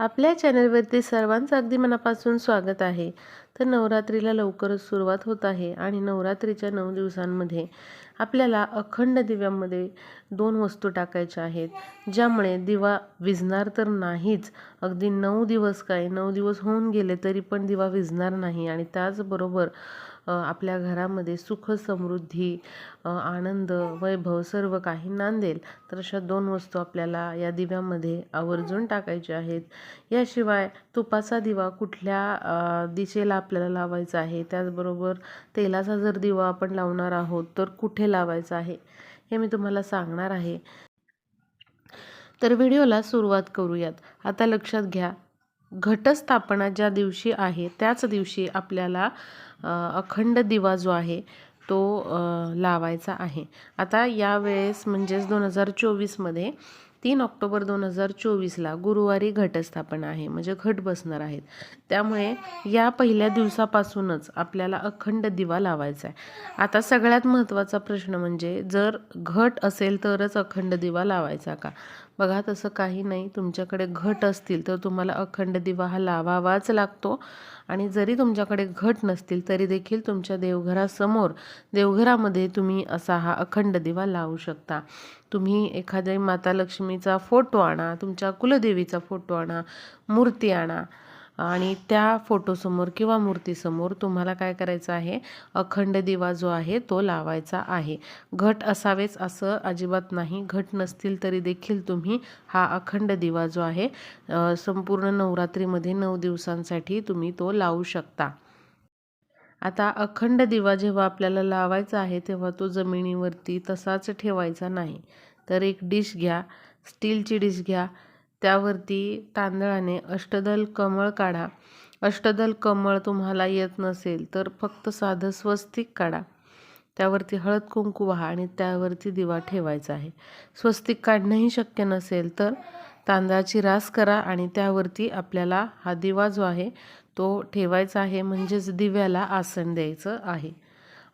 आपल्या चॅनलवरती सर्वांचं अगदी मनापासून स्वागत आहे. तर नवरात्रीला लवकरच सुरुवात होत आहे आणि नवरात्रीच्या नऊ दिवसांमध्ये आपल्याला अखंड दिव्यामध्ये दोन वस्तू टाकायच्या आहेत ज्यामुळे दिवा विझणार तर नाहीच अगदी नऊ दिवस काय नऊ दिवस होऊन गेले तरी पण दिवा विझणार नाही आणि त्याचबरोबर आपल्या घरामध्ये सुख समृद्धी आनंद वैभव सर्व काही नांदेल. तर अशा दोन वस्तू आपल्याला या दिव्यामध्ये आवर्जून टाकायच्या आहेत. याशिवाय तुपाचा दिवा कुठल्या दिशेला आपल्याला लावायचा आहे त्याचबरोबर तेलाचा जर दिवा आपण लावणार आहोत तर कुठे लावायचा आहे हे मी तुम्हाला सांगणार आहे. तर व्हिडिओला सुरुवात करूयात. आता लक्षात घ्या घटस्थापना ज्या दिवशी आहे त्याच दिवशी आपल्याला अखंड दिवा जो आहे तो लावायचा आहे. आता यावेळेस म्हणजेच दोन हजार चोवीसमध्ये तीन ऑक्टोबर दोन हजार चोवीसला गुरुवारी घटस्थापना आहे म्हणजे घट बसणार आहेत. त्यामुळे या पहिल्या दिवसापासूनच आपल्याला अखंड दिवा लावायचा आहे. आता सगळ्यात महत्त्वाचा प्रश्न म्हणजे जर घट असेल तरच अखंड दिवा लावायचा का? बघा तसं काही नाही. तुमच्याकडे घट असतील तर तुम्हाला अखंड दिवा हा लावावाच लागतो. आणि जरी तुमच्याकडे घट नसतील तरी देखील तुमच्या देवघरासमोर देवघरामध्ये तुम्ही असा हा अखंड दिवा लावू शकता. तुम्ही एखाद्या माता लक्ष्मीचा फोटो आणा तुमच्या कुलदेवीचा फोटो आणा मूर्ती आणा. आणि त्या फोटोसमोर किंवा मूर्तीसमोर तुम्हाला काय करायचं आहे? अखंड दिवा जो आहे तो लावायचा आहे. घट असावेच असं अजिबात नाही. घट नसतील तरी देखील तुम्ही हा अखंड दिवा जो आहे संपूर्ण नवरात्रीमध्ये नऊ दिवसांसाठी तुम्ही तो लावू शकता. आता अखंड दिवा जेव्हा आपल्याला लावायचा आहे तेव्हा तो जमिनीवरती तसाच ठेवायचा नाही. तर एक डिश घ्या स्टीलची डिश घ्या त्यावरती तांदळाने अष्टदल कमळ काढा. अष्टदल कमळ तुम्हाला येत नसेल तर फक्त साधं स्वस्तिक काढा. त्यावरती हळद कुंकू व्हा आणि त्यावरती दिवा ठेवायचा आहे. स्वस्तिक काढणंही शक्य नसेल तर तांदळाची रास करा आणि त्यावरती आपल्याला हा दिवा जो आहे तो ठेवायचा आहे म्हणजेच दिव्याला आसन द्यायचं आहे.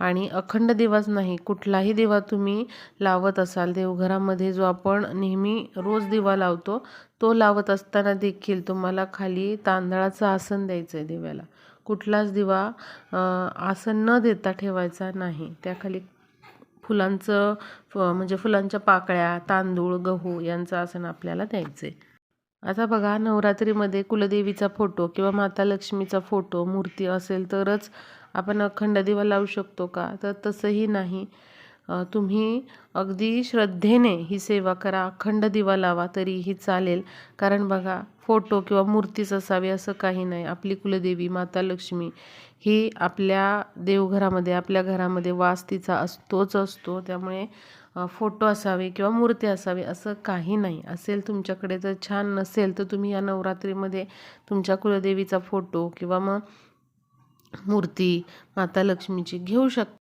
आणि अखंड दिवाच नाही कुठलाही दिवा तुम्ही लावत असाल देवघरामध्ये जो आपण नेहमी रोज दिवा लावतो तो लावत असताना देखील तुम्हाला खाली तांदळाचं आसन द्यायचं आहे दिव्याला. कुठलाच दिवा आसन न देता ठेवायचा नाही. त्याखाली फुलांचं फ म्हणजे फुलांच्या पाकळ्या तांदूळ गहू यांचं आसन आपल्याला द्यायचं आहे आता बघा नवरात्रीमध्ये कुलदेवीचा फोटो किंवा माता लक्ष्मीचा फोटो मूर्ती असेल तरच आपण अखंड दिवा लावू शकतो का? तर तसंही नाही. तुम्ही अगदी श्रद्धेने ही सेवा करा. अखंड दिवा लावा तरीही चालेल. कारण बघा फोटो किंवा मूर्तीच असावी असं काही नाही. आपली कुलदेवी माता लक्ष्मी ही आपल्या देवघरामध्ये आपल्या घरामध्ये वास तिचा असतोच असतो. त्यामुळे फोटो असावे किंवा मूर्ती असावी असं काही नाही. असेल तुमच्याकडे जर छान नसेल तर तुम्ही या नवरात्रीमध्ये तुमच्या कुलदेवीचा फोटो किंवा मग मूर्ती माता लक्ष्मीची घेऊ शकता.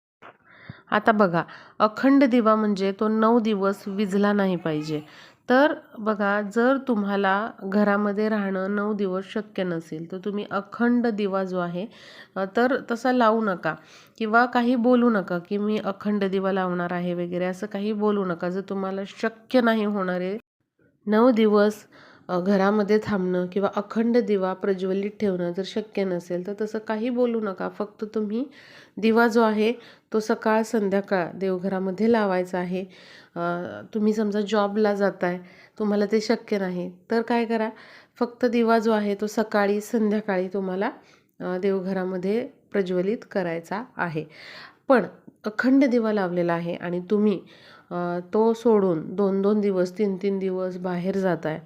आता बघा अखंड दिवा म्हणजे तो नऊ दिवस विझला नाही पाहिजे. तर बघा जर तुम्हाला घरामध्ये राहणं नऊ दिवस शक्य नसेल तर तुम्ही अखंड दिवा जो आहे तर तसा लावू नका. किंवा काही बोलू नका की मी अखंड दिवा लावणार आहे वगैरे असं काही बोलू नका. जर तुम्हाला शक्य नाही होणारे नऊ दिवस घरामध्ये थांबणं किंवा अखंड दिवा प्रज्वलित ठेवणं जर शक्य नसेल तर तसं काही बोलू नका. फक्त तुम्ही दिवा जो आहे तो सकाळ संध्याकाळ देवघरामध्ये लावायचा आहे. तुम्ही समजा जॉबला जाताय तुम्हाला ते शक्य नाही तर काय करा? फक्त दिवा जो आहे तो सकाळी संध्याकाळी तुम्हाला देवघरामध्ये प्रज्वलित करायचा आहे. पण अखंड दिवा लावलेला आहे आणि तुम्ही तो सोडून दोन दोन दिवस तीन तीन दिवस बाहेर जात आहे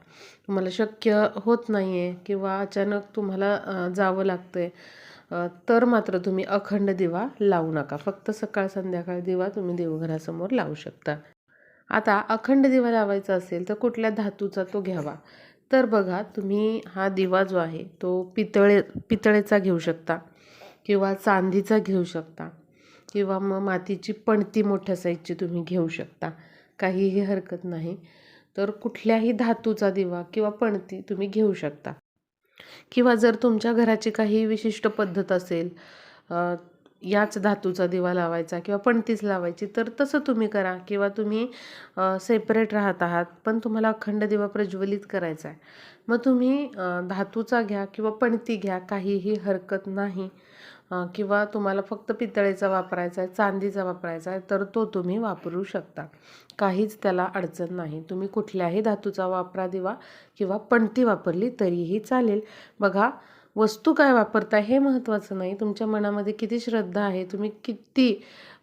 तुम्हाला शक्य होत नाही आहे किंवा अचानक तुम्हाला जावं लागतं आहे तर मात्र तुम्ही अखंड दिवा लावू नका. फक्त सकाळ संध्याकाळ दिवा तुम्ही देवघरासमोर लावू शकता. आता अखंड दिवा लावायचा असेल तर कुठल्या धातूचा तो घ्यावा? तर बघा तुम्ही हा दिवा जो आहे तो पितळे पितळेचा घेऊ शकता किंवा चांदीचा घेऊ शकता किंवा मग मातीची पणती मोठ्या साईजची तुम्ही घेऊ शकता. काहीही हरकत नाही. तर कुठल्याही धातूचा दिवा किंवा पणती तुम्ही घेऊ शकता. किंवा जर तुमच्या घराची काही विशिष्ट पद्धत असेल याच धातूचा दिवा लावायचा किंवा पणतीच लावायची तर तसं तुम्ही करा किंवा तुम्ही सेपरेट राहत आहात पण तुम्हाला अखंड दिवा प्रज्वलित करायचा आहे. मग तुम्ही धातूचा घ्या किंवा पणती घ्या काहीही हरकत नाही. किंवा तुम्हाला फक्त पितळेचा वापरायचा आहे चांदीचा वापरायचा आहे तर तो तुम्ही वापरू शकता. काहीच त्याला अडचण नाही. तुम्ही कुठल्याही धातूचा वापरा दिवा किंवा पणती वापरली तरीही चालेल. बघा वस्तू काय वापरता हे महत्त्वाचं नाही. तुमच्या मनामध्ये किती श्रद्धा आहे तुम्ही किती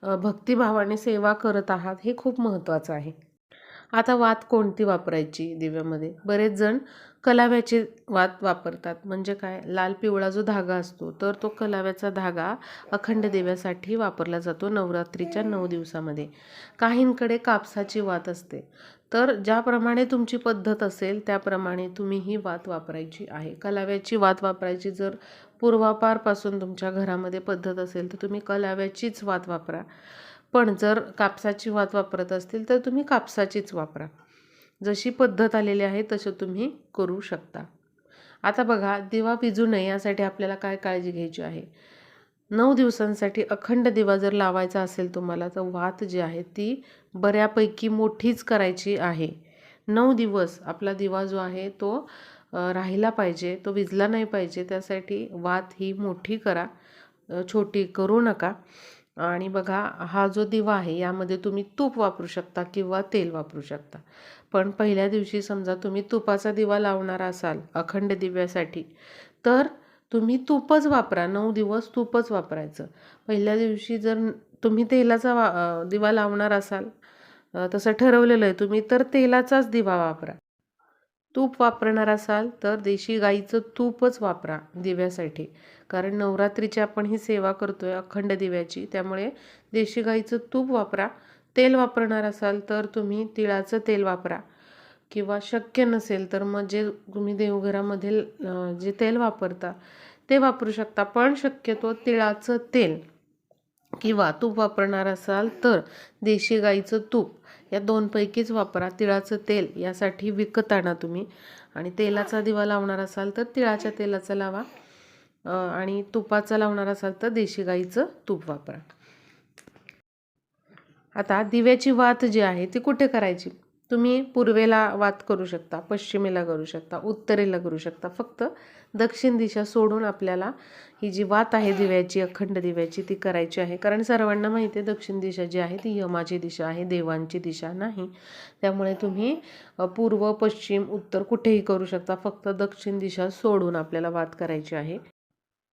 भक्तिभावाने सेवा करत आहात हे खूप महत्त्वाचं आहे. आता वात कोणती वापरायची दिव्यामध्ये? बरेच जण कलाव्याची वात वापरतात. म्हणजे काय? लाल पिवळा जो धागा असतो तर तो कलाव्याचा धागा अखंड दिव्यासाठी वापरला जातो नवरात्रीच्या नऊ दिवसामध्ये. काहींकडे कापसाची वात असते. तर ज्याप्रमाणे तुमची पद्धत असेल त्याप्रमाणे तुम्ही ही वात वापरायची आहे. कलाव्याची वात वापरायची जर पूर्वापारपासून तुमच्या घरामध्ये पद्धत असेल तर तुम्ही कलाव्याचीच वात वापरा. पण जर कापसाची वात वापरत असतील तर तुम्ही कापसाचीच वापरा. जशी पद्धत आलेली आहे तसं तुम्ही करू शकता. आता बघा दिवा विजू नये यासाठी आपल्याला काय काळजी घ्यायची आहे? नऊ दिवसांसाठी अखंड दिवा जर लावायचा असेल तुम्हाला तर वात जी आहे ती बऱ्यापैकी मोठीच करायची आहे. नऊ दिवस आपला दिवा जो आहे तो राहिला पाहिजे तो विजला नाही पाहिजे त्यासाठी वात ही मोठी करा. छोटी करू नका. आणि बघा हा जो दिवा आहे यामध्ये तुम्ही तूप वापरू शकता किंवा तेल वापरू शकता. पण पहिल्या दिवशी समजा तुम्ही तुपाचा दिवा लावणार असाल अखंड दिव्यासाठी तर तुम्ही तूपच वापरा. नऊ दिवस तूपच वापरायचं. पहिल्या दिवशी जर तुम्ही तेलाचा वा दिवा लावणार असाल तसं ठरवलेलं आहे तुम्ही तर तेलाचाच दिवा वापरा. तूप वापरणार असाल तर देशी गाईचं तूपच वापरा दिव्यासाठी. कारण नवरात्रीची आपण ही सेवा करतो आहे अखंड दिव्याची. त्यामुळे देशी गाईचं तूप वापरा. तेल वापरणार असाल तर तुम्ही तिळाचं तेल वापरा. किंवा शक्य नसेल तर मग जे तुम्ही देवघरामध्ये जे तेल वापरता ते वापरू शकता. पण शक्यतो तिळाचं तेल. किंवा तूप वापरणार असाल तर देशी गाईचं तूप. या दोनपैकीच वापरा. तिळाचं तेल यासाठी विकत आणा तुम्ही. आणि तेलाचा दिवा लावणार असाल तर तिळाच्या तेलाचा लावा. आणि तुपाचा लावणार असाल तर देशी गाईचं तूप वापरा. आता दिव्याची वात जी आहे ती कुठे करायची? तुम्ही पूर्वेला वात करू शकता पश्चिमेला करू शकता उत्तरेला करू शकता. फक्त दक्षिण दिशा सोडून आपल्याला ही जी वात आहे दिव्याची अखंड दिव्याची ती करायची आहे. कारण सर्वांना माहिती आहे दक्षिण दिशा जी आहे ती यमाची दिशा आहे देवांची दिशा नाही. त्यामुळे तुम्ही पूर्व पश्चिम उत्तर कुठेही करू शकता. फक्त दक्षिण दिशा सोडून आपल्याला वात करायची आहे.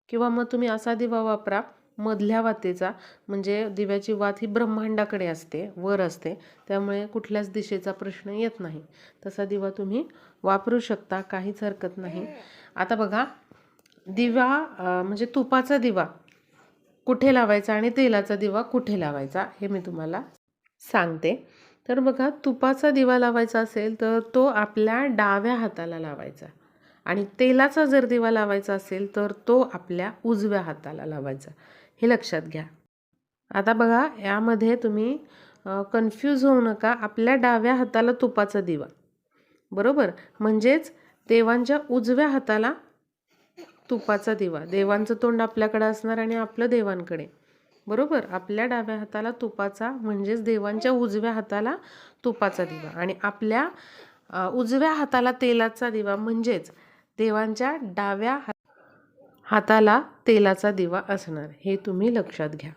किंवा मग तुम्ही असा दिवा वापरा मधल्या वातेचा म्हणजे दिव्याची वात ही ब्रह्मांडाकडे असते वर असते त्यामुळे कुठल्याच दिशेचा प्रश्न येत नाही. तसा दिवा तुम्ही वापरू शकता काहीच हरकत नाही. आता बघा दिवा म्हणजे तुपाचा दिवा कुठे लावायचा आणि तेलाचा दिवा कुठे लावायचा हे मी तुम्हाला सांगते. तर बघा तुपाचा दिवा लावायचा असेल तर तो आपल्या डाव्या हाताला लावायचा. आणि तेलाचा जर दिवा लावायचा असेल तर तो आपल्या उजव्या हाताला लावायचा. हे लक्षात घ्या. आता बघा यामध्ये तुम्ही कन्फ्यूज होऊ नका. आपल्या डाव्या हाताला तुपाचा दिवा. बरोबर? म्हणजेच देवांच्या उजव्या हाताला तुपाचा दिवा. देवांचं तोंड आपल्याकडे असणार आणि आपलं देवांकडे. बरोबर? आपल्या डाव्या हाताला तुपाचा म्हणजेच देवांच्या उजव्या हाताला तुपाचा दिवा. आणि आपल्या उजव्या हाताला तेलाचा दिवा. म्हणजेच देवांच्या डाव्या हाताला तेलाचा दिवा असणार हे तुम्ही लक्षात घ्या.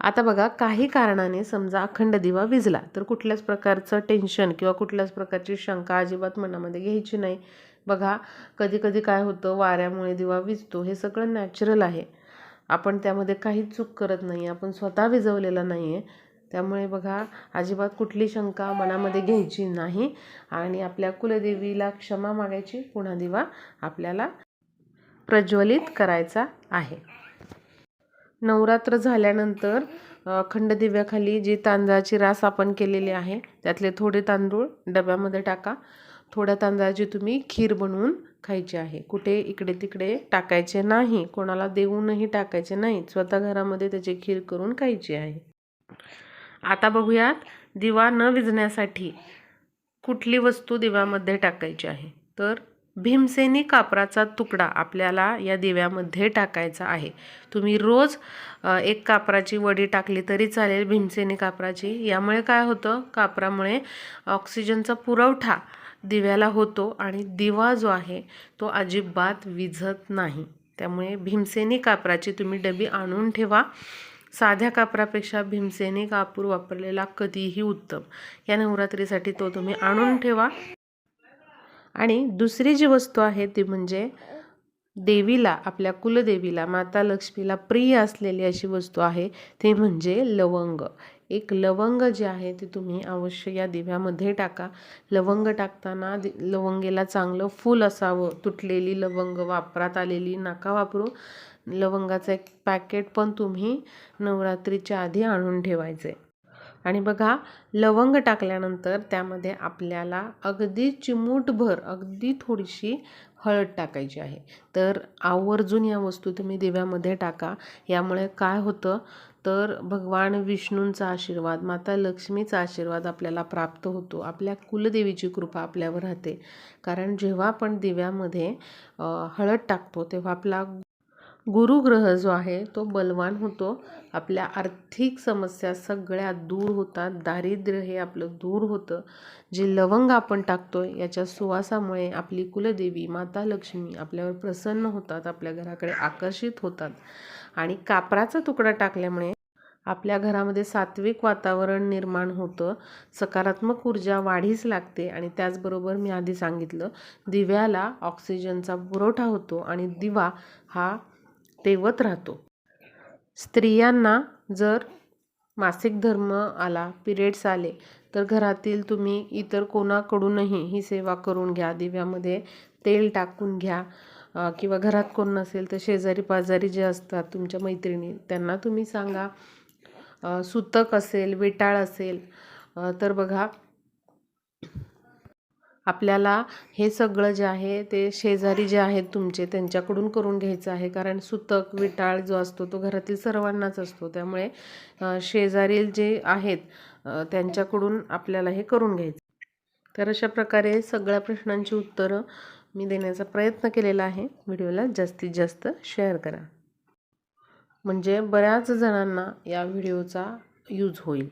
आता बघा काही कारणाने समजा अखंड दिवा विजला तर कुठल्याच प्रकारचं टेन्शन किंवा कुठल्याच प्रकारची शंका अजिबात मनामध्ये घ्यायची नाही. बघा कधी कधी काय होतं वाऱ्यामुळे दिवा विजतो हे सगळं नॅचरल आहे. आपण त्यामध्ये काहीच चूक करत नाही आपण स्वतः विजवलेला नाही आहे त्यामुळे बघा अजिबात कुठली शंका मनामध्ये घ्यायची नाही आणि आपल्या कुलदेवीला क्षमा मागायची पुन्हा दिवा आपल्याला प्रज्वलित करायचा आहे. नवरात्र झाल्यानंतर खंडदिव्याखाली दिव्याखाली जी तांदळाची रास आपण केलेली आहे त्यातले थोडे तांदूळ डब्यामध्ये टाका. थोड्या तांदळाची तुम्ही खीर बनवून खायची आहे. कुठे इकडे तिकडे टाकायचे नाही कोणाला देऊनही टाकायचे नाही स्वतः घरामध्ये त्याची खीर करून खायची आहे. आता बघूयात दिवा न विजण्यासाठी कुठली वस्तू दिव्यामध्ये टाकायची आहे? तर भीमसेनी कापराचा तुकडा आपल्याला या दिव्यामध्ये टाकायचा आहे. तुम्ही रोज एक कापराची वडी टाकली तरी चालेल भीमसेनी कापराची. यामुळे काय होतं? कापरामुळे ऑक्सिजनचा पुरवठा दिव्याला होतो आणि दिवा जो आहे तो अजिबात विझत नाही. त्यामुळे भीमसेनी कापराची तुम्ही डबी आणून ठेवा. साध्या कापरापेक्षा भीमसेनी कापूर वापरलेला कधीही उत्तम. या नवरात्रीसाठी तो तुम्ही आणून ठेवा. आणि दुसरी जी वस्तू आहे ती म्हणजे देवीला आपल्या कुलदेवीला माता लक्ष्मीला प्रिय असलेली अशी वस्तू आहे ते म्हणजे लवंग. एक लवंग जे आहे ते तुम्ही अवश्य या दिव्यामध्ये टाका. लवंग टाकताना दि लवंगेला चांगलं फूल असावं. तुटलेली लवंग वापरात आलेली नका वापरू. लवंगाचं एक पॅकेट पण तुम्ही नवरात्रीच्या आधी आणून ठेवायचे. आणि बघा लवंग टाकल्यानंतर त्यामध्ये आपल्याला अगदी चिमूटभर अगदी थोडीशी हळद टाकायची आहे. तर आवर्जून या वस्तू तुम्ही दिव्यामध्ये टाका. यामुळे काय होतं? तर भगवान विष्णूंचा आशीर्वाद माता लक्ष्मीचा आशीर्वाद आपल्याला प्राप्त होतो. आपल्या कुलदेवीची कृपा आपल्यावर राहते. कारण जेव्हा आपण दिव्यामध्ये हळद टाकतो तेव्हा आपला गुरुग्रह जो आहे तो बलवान होतो. आपल्या आर्थिक समस्या सगळ्या दूर होतात. दारिद्र्य हे आपलं दूर होतं. जे लवंग आपण टाकतोय याच्या सुवासामुळे आपली कुलदेवी माता लक्ष्मी आपल्यावर प्रसन्न होतात आपल्या घराकडे आकर्षित होतात. आणि कापराचा तुकडा टाकल्यामुळे आपल्या घरामध्ये सात्विक वातावरण निर्माण होतं. सकारात्मक ऊर्जा वाढीस लागते. आणि त्याचबरोबर मी आधी सांगितलं दिव्याला ऑक्सिजनचा पुरवठा होतो. आणि दिवा हा तेवत राहतो. स्त्रियांना जर मासिक धर्म आला पिरियड्स आले तर घरातील तुम्ही इतर कोणाकडूनही ही सेवा करून घ्या. दिव्यामध्ये तेल टाकून घ्या. किंवा घरात कोण नसेल तर शेजारी पाजारी जे असतात तुमच्या मैत्रिणी त्यांना तुम्ही सांगा. सुतक असेल विटाळ असेल तर बघा आपल्याला हे सगळं जे आहे ते शेजारी जे आहेत तुमचे त्यांच्याकडून करून घ्यायचं आहे. कारण सुतक विटाळ जो असतो तो घरातील सर्वांनाच असतो. त्यामुळे शेजारील जे आहेत त्यांच्याकडून आपल्याला हे करून घ्यायचं. तर अशा प्रकारे सगळ्या प्रश्नांची उत्तरं मी देण्याचा प्रयत्न केलेला आहे. व्हिडिओला जास्तीत जास्त शेअर करा. म्हणजे बऱ्याच जणांना या व्हिडिओचा यूज होईल.